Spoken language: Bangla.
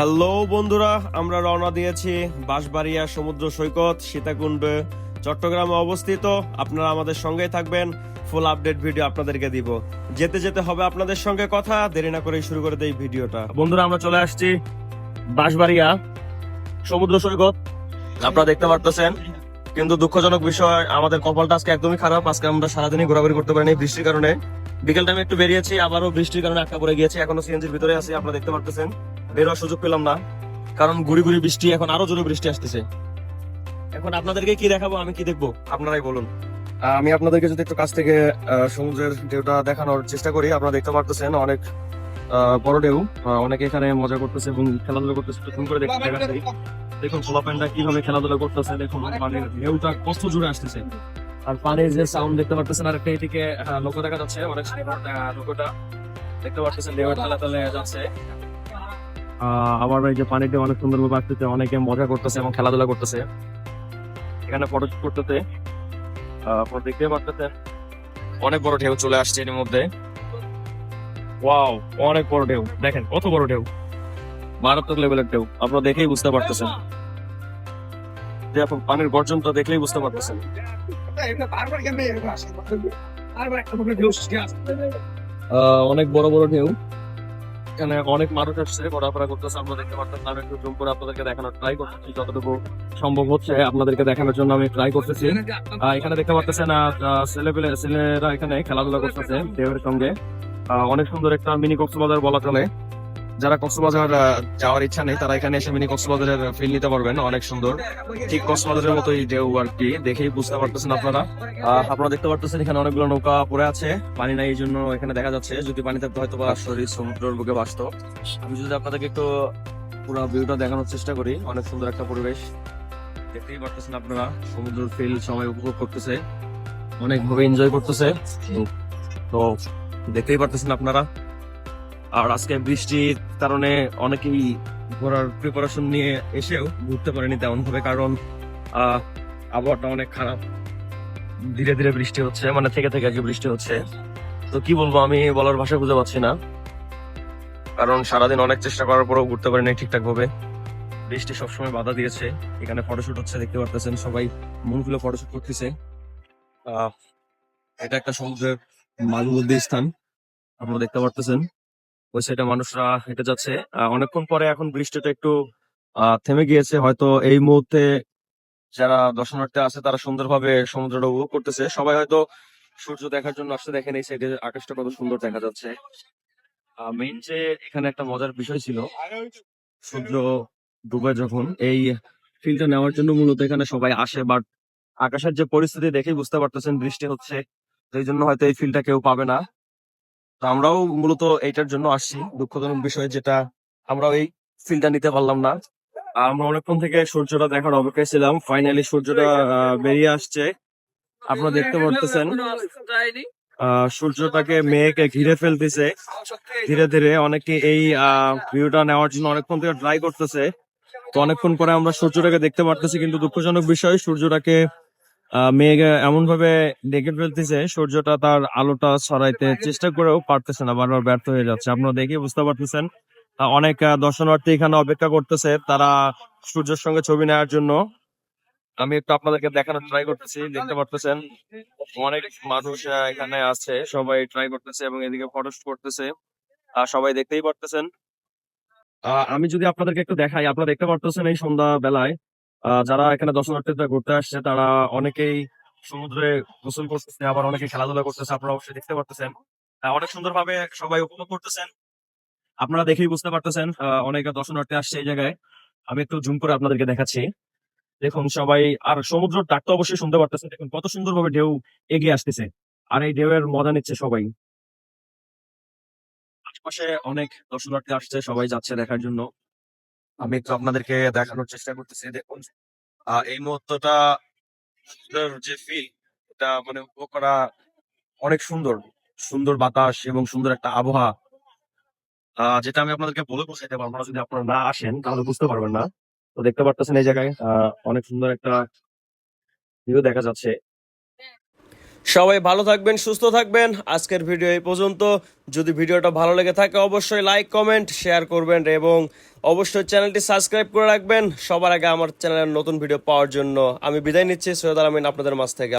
হ্যালো বন্ধুরা, আমরা রওনা দিয়েছি বাঁশবাড়িয়া সমুদ্র সৈকত, সীতাকুণ্ড, চট্টগ্রামে অবস্থিত। আপনারা আমাদের সঙ্গেই থাকবেন ফুল আপডেট ভিডিও আপনাদেরকে দিব। যেতে যেতে হবে আপনাদের সঙ্গে কথা, দেরি না করেই শুরু করে দেই ভিডিওটা। বন্ধুরা, আমরা চলে আসছি বাঁশবাড়িয়া সমুদ্র সৈকত। আপনারা দেখতে পারতেছেন, কিন্তু দুঃখজনক বিষয়, আমাদের কপালটা আজকে একদমই খারাপ। আজকে আমরা সারাদিনই ঘোরাঘুরি করতে পারিনি বৃষ্টির কারণে। বিকেল টাইমে একটু বেরিয়েছি, আবারও বৃষ্টির কারণে আটকা পড়ে গিয়েছি। এখনও সিএনজির ভিতরে আছি, আপনারা দেখতে পারতেছেন। বেরোয়ার সুযোগ পেলাম না। কারণ গুড়ি গুড়ি বৃষ্টি, এখন আরও জোরে বৃষ্টি আসতেছে। এখন আপনাদেরকে কি দেখাবো, আমি কি দেখব? আপনারাই বলুন। আমি আপনাদেরকে যদি একটু কাছ থেকে সমুদ্রের ঢেউটা দেখানোর চেষ্টা করি, আপনারা দেখতে পারতেছেন অনেক বড় ঢেউ। অনেকে এখানে মজা করতেছে এবং খেলাধুলা করতেছে zoom করে দেখতে দেখাচ্ছি দেখুন কীভাবে খেলাধুলা করতেছে, দেখুন পানির ঢেউটা কষ্ট জুড়ে আসতেছে। আর পানির যে সাউন্ড দেখতে পারতেছেন, আর একটা এদিকে লোক দেখা যাচ্ছে, অনেক লোকটা দেখতে পারতেছেন ঢেউয়ের তালে তালে যাচ্ছে। এই যে পানিতে অনেক সুন্দর ভাবে আসতেছে অনেকে মজা করতেছে এবং খেলাধুলা করতেছে। এখানে ফটো করতেছে আপনারা দেখতে পারতেছেন অনেক বড় ঢেউ চলে আসছে এর মধ্যে। ওয়াও, অনেক বড় ঢেউ, দেখেন কত বড় ঢেউ। মারাত্মক লেভেলের ঢেউ, আপনারা দেখেই বুঝতে পারতেছেন। যে পানির গর্জনটা দেখলেই বুঝতে পারতেছেন। অনেক বড় বড় ঢেউ। এখানে অনেক মানুষ আসছে ঘোরাফেরা করতেছে আমরা দেখতে পারতাম আমি একটু জুম করে আপনাদেরকে দেখানোর ট্রাই করতেছি, যতটুকু সম্ভব হচ্ছে আপনাদেরকে দেখানোর জন্য আমি ট্রাই করতেছি। এখানে দেখতে পারতেছেন ছেলে পেলে ছেলেরা এখানে খেলাধুলা করতেছে, দেহের সঙ্গে। অনেক সুন্দর একটা মিনি কক্সবাজার বলা চলে। যারা কক্সবাজার যাওয়ার ইচ্ছা নেই, তারা এখানে এসে মিনি কক্সবাজারের ফিল নিতে পারবেন। অনেক সুন্দর। ঠিক কক্সবাজারের মতোই ঢেউ আর কি দেখেই বুঝতে পারতেছেন আপনারা। আপনারা দেখতে পারতেছেন এখানে অনেকগুলো নৌকা পড়ে আছে। পানি নাই এই জন্য এখানে দেখা যাচ্ছে, যদি পানি থাকতো হয়তো বা শরীর সমুদ্রের বুকে বাসতো আমি যদি আপনাদেরকে একটু পুরো ভিউটা দেখানোর চেষ্টা করি, অনেক সুন্দর একটা পরিবেশ। দেখতেই পারতেছেন আপনারা, সমুদ্রের ফিল সবাই উপভোগ করতেছে। অনেক ভাবে এনজয় করতেছে। তো, দেখতেই পারতেছেন আপনারা। আর আজকে বৃষ্টির কারণে অনেকেই ঘোরার প্রিপারেশন নিয়ে এসেও ঘুরতে পারেনি তেমন ভাবে কারণ আবহাওয়াটা অনেক খারাপ। ধীরে ধীরে বৃষ্টি হচ্ছে মানে থেকে থেকে কি বৃষ্টি হচ্ছে। তো কি বলব, আমি বলার ভাষা বুঝতে পারছি না। কারণ সারাদিন অনেক চেষ্টা করার পরেও ঘুরতে পারিনি ঠিকঠাক ভাবে বৃষ্টি সবসময় বাধা দিয়েছে। এখানে ফটোশুট হচ্ছে, দেখতে পারতেছেন সবাই মন খুলে ফটোশুট করতেছে এটা একটা সমুদ্রের মাঝমধ্যে স্থান, আপনারা দেখতে পারতেছেন। ওই সাইডে মানুষরা হেঁটে যাচ্ছে। অনেকক্ষণ পরে এখন বৃষ্টিটা একটু থেমে গিয়েছে। হয়তো এই মুহূর্তে যারা দর্শনার্থী আছে, তারা সুন্দরভাবে সমুদ্রটা উপভোগ করতেছে। সবাই হয়তো সূর্য দেখার জন্য আসতে দেখেন এই সাইডে আকাশটা কত সুন্দর দেখা যাচ্ছে। মেইন যে এখানে একটা মজার বিষয় ছিল, সূর্য ডুবে যখন, এই ফিলটা নেওয়ার জন্য মূলত এখানে সবাই আসে। বাট আকাশের যে পরিস্থিতি দেখেই বুঝতে পারতেছেন বৃষ্টি হচ্ছে। সেই জন্য হয়তো এই ফিলটা কেউ পাবে না। তো আমরাও মূলত এইটার জন্য আসছি। দুঃখজনক বিষয় যেটা আমরাও এই ফিলটা নিতে পারলাম না। আমরা অনেকক্ষণ থেকে সূর্যটা দেখার অপেক্ষায় ছিলাম। ফাইনালি সূর্যটা বেরিয়ে আসছে। আপনারা দেখতে পারতেছেন সূর্যটাকে মেঘে ঘিরে ফেলতেছে। ধীরে ধীরে অনেকে এই ভিউটা নেওয়ার জন্য অনেকক্ষণ থেকে ট্রাই করতেছে। তো অনেকক্ষণ পরে আমরা সূর্যটাকে দেখতে পারতেছি, কিন্তু দুঃখজনক বিষয় সূর্যটাকে মেঘ এমন ভাবে ডেকে ফেলতেছে, সূর্যটা তার আলোটা ছড়াইতে চেষ্টা করেও পারতেছে না, বারবার ব্যর্থ হয়ে যাচ্ছে। আপনারা দেখে বুঝতে পারতেছেন অনেক দর্শনার্থী এখানে অপেক্ষা করতেছে, তারা সূর্যের সঙ্গে ছবি নেওয়ার জন্য। আমি একটু আপনাদেরকে দেখানোর ট্রাই করতেছি, দেখতে পারতেছেন, অনেক মানুষ এখানে আছে, সবাই ট্রাই করতেছে এবং এদিকে ফটো করতেছে আর সবাই দেখতেই পারতেছেন। আমি যদি আপনাদেরকে একটু দেখাই, আপনারা দেখতে পারতেছেন এই সন্ধ্যা বেলায় যারা এখানে দর্শনার্থীরা ঘুরতে আসছে, তারা অনেকেই সমুদ্রে গোসল করতেছে, আবার অনেকে খেলাধুলা করতেছে, আপনারা অবশ্যই দেখতে পারতেছেন। অনেক সুন্দরভাবে সবাই উপভোগ করতেছেন। আপনারা দেখেই বুঝতে পারতেছেন অনেক দর্শনার্থী আসছে এই জায়গায়। আমি একটু জুম করে আপনাদেরকে দেখাচ্ছি। দেখুন সবাই, আর সমুদ্রের ডাক তো অবশ্যই শুনতে পারতেছেন, দেখুন কত সুন্দরভাবে ঢেউ এগিয়ে আসতেছে, আর এই ঢেউয়ের মজা নিচ্ছে সবাই। আশেপাশে অনেক দর্শনার্থী আসছে, সবাই যাচ্ছে দেখার জন্য। আমি একটু আপনাদেরকে দেখানোর চেষ্টা করতেছি দেখুন এই মুহূর্তটা যে ফিল এটা মানে উপভোগ করা অনেক সুন্দর। সুন্দর বাতাস এবং সুন্দর একটা আবহাওয়া যেটা আমি আপনাদেরকে বলে বোঝাইতে পারব না, যদি আপনারা না আসেন, তাহলে বুঝতে পারবেন না। তো দেখতে পারতেছেন এই জায়গায় অনেক সুন্দর একটা ভিউ দেখা যাচ্ছে। সবাই ভালো থাকবেন, সুস্থ থাকবেন। আজকের ভিডিও এই পর্যন্ত। যদি ভিডিওটা ভালো লেগে থাকে, অবশ্যই লাইক, কমেন্ট, শেয়ার করবেন এবং অবশ্যই চ্যানেলটি সাবস্ক্রাইব করে রাখবেন। সবার আগে আমার চ্যানেলের নতুন ভিডিও পাওয়ার জন্য আমি বিদায় নিচ্ছি। সৈয়দ আলমিন আপনাদের মাছ থেকে।